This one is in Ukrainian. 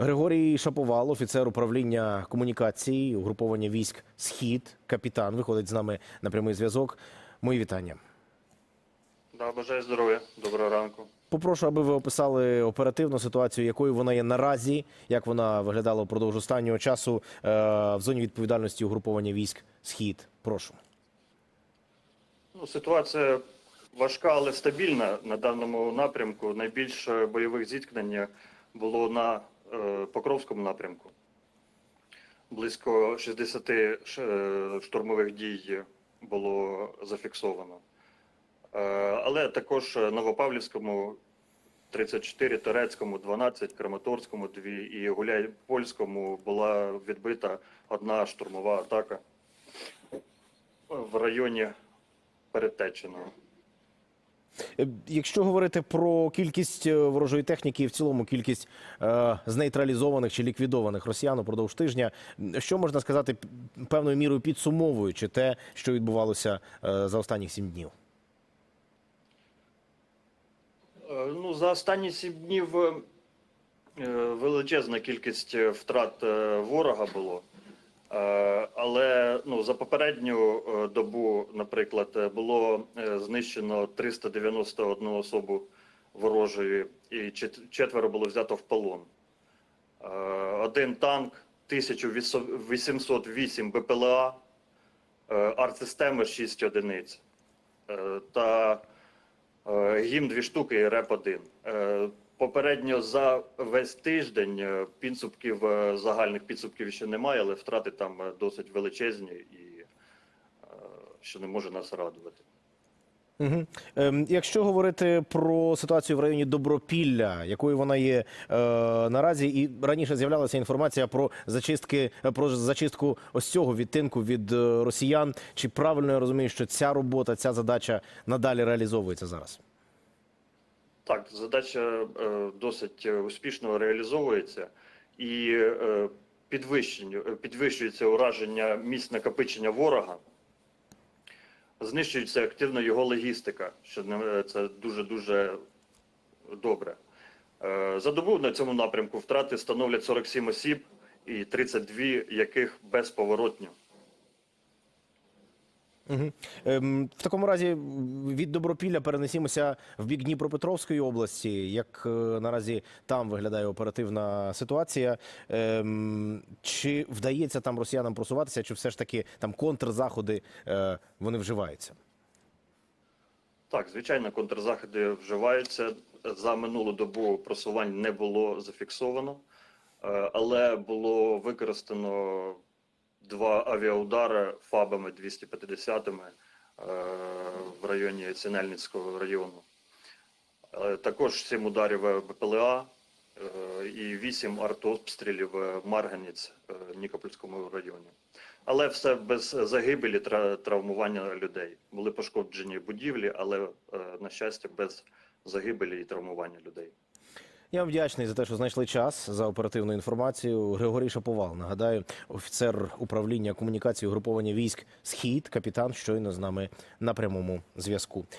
Григорій Шаповал, офіцер управління комунікації, угруповання військ Схід, капітан, виходить з нами на прямий зв'язок. Мої вітання. Да, бажаю здоров'я. Доброго ранку. Попрошу, аби ви описали оперативну ситуацію, якою вона є наразі, як вона виглядала впродовж останнього часу е, в зоні відповідальності угруповання військ Схід. Прошу. Ну, ситуація важка, але стабільна на даному напрямку. Найбільше бойових зіткнень було на Покровському напрямку. Близько 60 е, штурмових дій було зафіксовано. Е, але також Новопавлівському 34, Торецькому 12, Краматорському 2 і Гуляйпольському була відбита одна штурмова атака в районі Передтеченого. Е, Якщо говорити про кількість е, ворожої техніки і в цілому кількість е, знейтралізованих чи ліквідованих росіян упродовж тижня, що можна сказати певною мірою підсумовуючи те, що відбувалося е, за останні сім днів? Е, Ну, за останні сім днів величезна кількість втрат ворога було. Е, Але ну, за попередню е, добу, наприклад, е, було знищено 391 особу ворожої і четверо було взято в полон. Один танк, 1808 БПЛА, артсистеми 6 одиниць та Е, Гім дві штуки і реп один. Е, Попередньо за весь тиждень е, підсумків е, загальних підсумків ще немає, але втрати там е, досить величезні і що не може нас радувати. Угу. Якщо говорити про ситуацію в районі Добропілля, якою вона є е, наразі, і раніше з'являлася інформація про зачистки про зачистку ось цього відтинку від росіян. Чи правильно я розумію, що ця робота, ця задача надалі реалізовується зараз? Так, задача е, досить е, успішно реалізовується і е, підвищується ураження місць накопичення ворога. Знищується активно його логістика, що це дуже дуже добре. За добу на цьому напрямку втрати становлять 47 осіб і 32 яких безповоротньо. Угу. Ем, в такому разі від Добропілля перенесімося в бік Дніпропетровської області. Як е, наразі там виглядає оперативна ситуація? Ем, чи вдається там росіянам просуватися, чи все ж таки там контрзаходи е, вони вживаються? Так, звичайно, контрзаходи вживаються. За минулу добу просувань не було зафіксовано, е, але було використано два авіаудари фабами 250-ми е, в районі Сінельницького району. Е, Також сім ударів БПЛА е, і вісім артобстрілів Марганець в Нікопольському районі. Але все без загибелі травмування людей. Були пошкоджені будівлі, але на щастя без загибелі і травмування людей. Я вдячний за те, що знайшли час за оперативну інформацію. Григорій Шаповал, нагадаю, офіцер управління комунікації угруповання військ Схід, капітан, щойно з нами на прямому зв'язку.